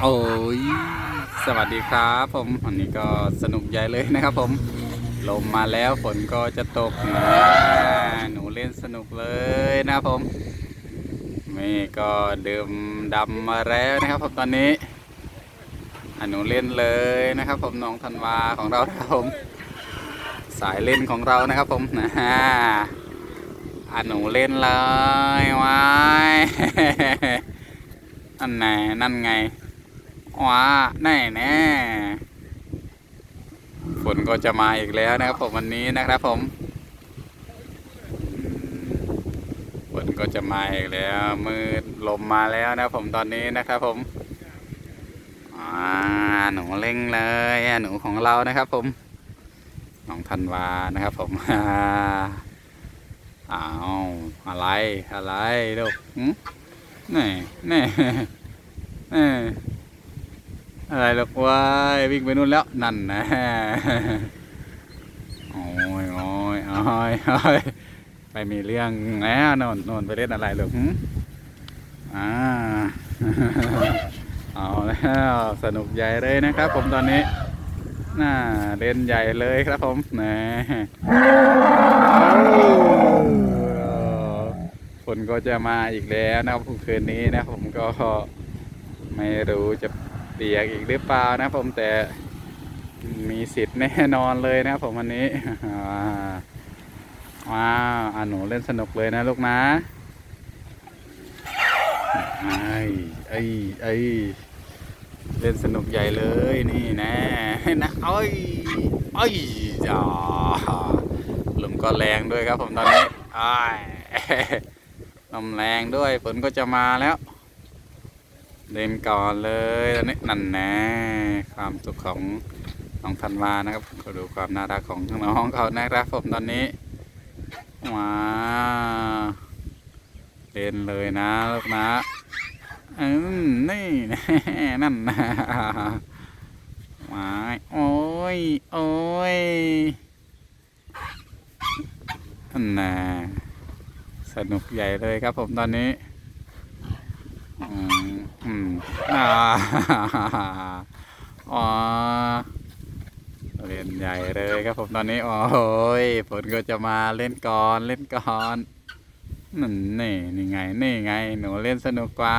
โอ้ย สวัสดีครับผมวันนี้ก็สนุกใหญ่เลยนะครับผม ลมมาแล้วฝนก็จะตกนะหนูเล่นสนุกเลยนะครับผมเมฆก็เดิมดำมาแล้วนะครับผมตอนนี้หนูเล่นเลยนะครับ ผมน้องธันวาของเราครับผมสายเล่นของเรานะครับผมนะฮะอะหนูเล่นเลยว้ายนั่นไงนั่นไง ว้าแน่แน่ฝนก็จะมาอีกแล้วนะครับผมวันนี้นะครับผมฝนก็จะมาอีกแล้ว มืดลมมาแล้วนะครับผมตอนนี้นะครับผมอ่าหนูเล่งเลยหนูของเรานะครับผมน้องธันวานะครับผมอ้าวอะไรอะไรลูกหึนี่นี่ อะไรหรอกวายวิ่งไปนู่นแล้วนั่นนะโอ้ยโอ้ยโอ้ยโอ้ยไปมีเรื่องแล้วนนนนไปเล่นอะไรหรอกอ่าเอาแล้วสนุกใหญ่เลยนะครับ ผมตอนนี้น่าเล่นใหญ่เลยครับผมนะฝนก็จะมาอีกแล้วนะครับคืนนี้นะผมก็ไม่รู้จะ เปียกอีกหรือเปล่านะผมแต่มีสิทธิ์แน่นอนเลยนะผมวันนี้ว้าวอะหนูเล่นสนุกเลยนะลูกนะไอ้ไอ้ไอ้เล่นสนุกใหญ่เลยนี่แน่นะเอ้ยเอ้ยจ้าลมก็แรงด้วยครับผมตอนนี้อ้ายลมแรงด้วยฝนก็จะมาแล้ว เล่นก่อนเลยตอนนี้นั่นแน่ความสุขของน้องธันวานะครับก็ดูความน่ารักของน้องเขานะครับผมตอนนี้ว้าเล่นเลยนะลูกนะอืมนี่แน่นั่นนะว้าโอ้ยโอ้ยนั่นนะสนุกใหญ่เลยครับผมตอนนี้อืม อืมอ่าอ๋อเล่นใหญ่เลยครับผมตอนนี้ โอ้ยฝนก็จะมาเล่นก่อนเล่นก่อนนั่นนี่นี่ไงนี่ไง หนูเล่นสนุกกว่า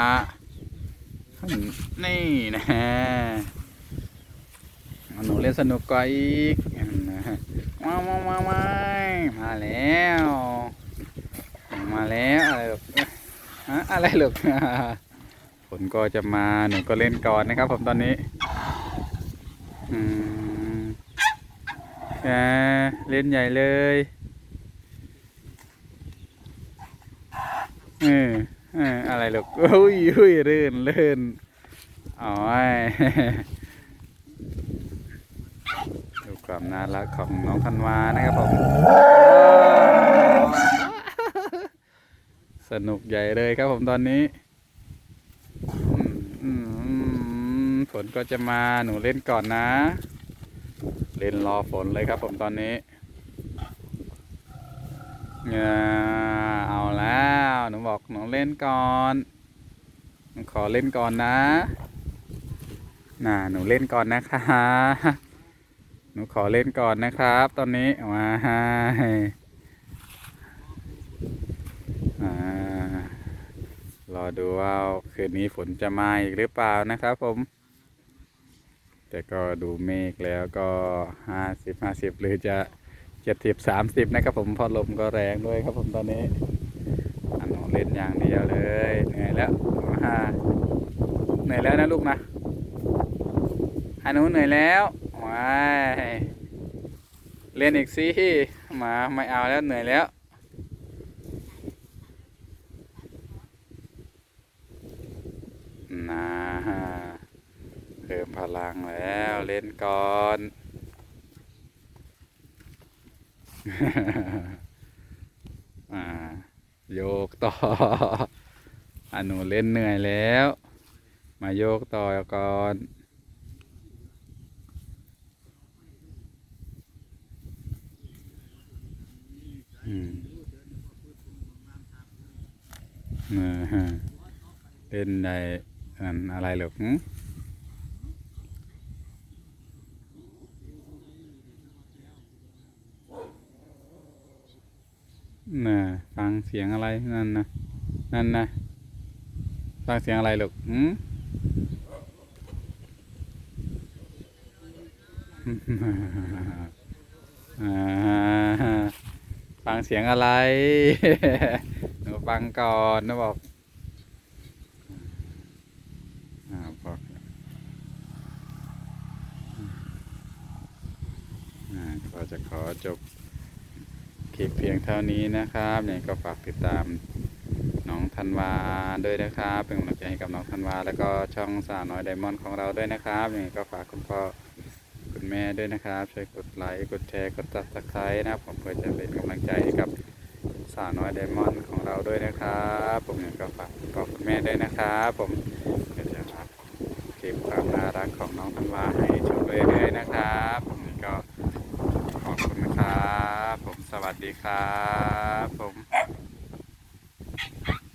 นี่นะหนูเล่นสนุกกว่าอีกมามามามามาแล้ว มาแล้วอะไรหรอกฮะอะไรหรอก ฝนก็จะมาหนูก็เล่นก่อนนะครับ ผมตอนนี้อืมแกเล่นใหญ่เลยเออเอออะไรลูกอุ้ยอุ้ยลื่นเลื่นโอ้ยดูความน่ารักของน้องธันวานะครับผมสนุกใหญ่เลยครับผมตอนนี้ ฝนก็จะมาหนูเล่นก่อนนะ เล่นรอฝนเลยครับผมตอนนี้เอาแล้วหนูบอกหนูเล่นก่อนหนูขอเล่นก่อนนะน่ะหนูเล่นก่อนนะคะหนูขอเล่นก่อนนะครับ ตอนนี้ว้ายอ่ารอ ดูว่าคืนนี้ฝนจะมาอีกหรือเปล่านะครับผม แต่ก็ดูเมฆแล้วก็ห้าสิบห้าสิบหรือจะเจ็ดสิบสามสิบนะครับผมพอลมก็แรงด้วยครับผมตอนนี้อันนเล่นอย่างเดียวเลยเหนื่อยแล้วอ่าเหนื่อยแล้วนะลูกนะอันนู้นเหนื่อยแล้วว้ายเล่นอีกสิมาไม่เอาแล้วเหนื่อยแล้ว นะ เพิ่มพลังแล้วเล่นก่อนอ่าโยกต่ออะหนูเล่นเหนื่อยแล้ว มาโยกต่อก่อนอืมอ่าฮะเล่นใน นั่นอะไรหรอกน่ะฟังเสียงอะไรนั่นนะนั่นนะฟังเสียงอะไรหรอกอืมฟังเสียงอะไร ฟังก่อนนะบอก ก็จะขอจบคลิปเพียงเท่านี้นะครับเนี่ยก็ฝากติดตามน้องธันวาด้วยนะครับ เป็นกำลังใจให้กับน้องธันวา แล้วก็ช่องสาวน้อยไดมอนด์ของเราด้วยนะครับเนี่ยก็ฝากคุณพ่อคุณแม่ด้วยนะครับ ช่วยกดไลค์กดแชร์กดตัดตะไครนะครับผมเพื่อจะเป็นกำลังใจให้กับสาวน้อยไดมอนด์ของเราด้วยนะครับผมเนี่ยก็ฝากคุณพ่อคุณแม่ด้วยนะครับผมก็จะฝากคลิปความน่ารักของน้องธันวาให้ชมเรื่อยๆนะครับ ผมนี่ก็ขอบคุณนะครับ ผม สวัสดีครับผม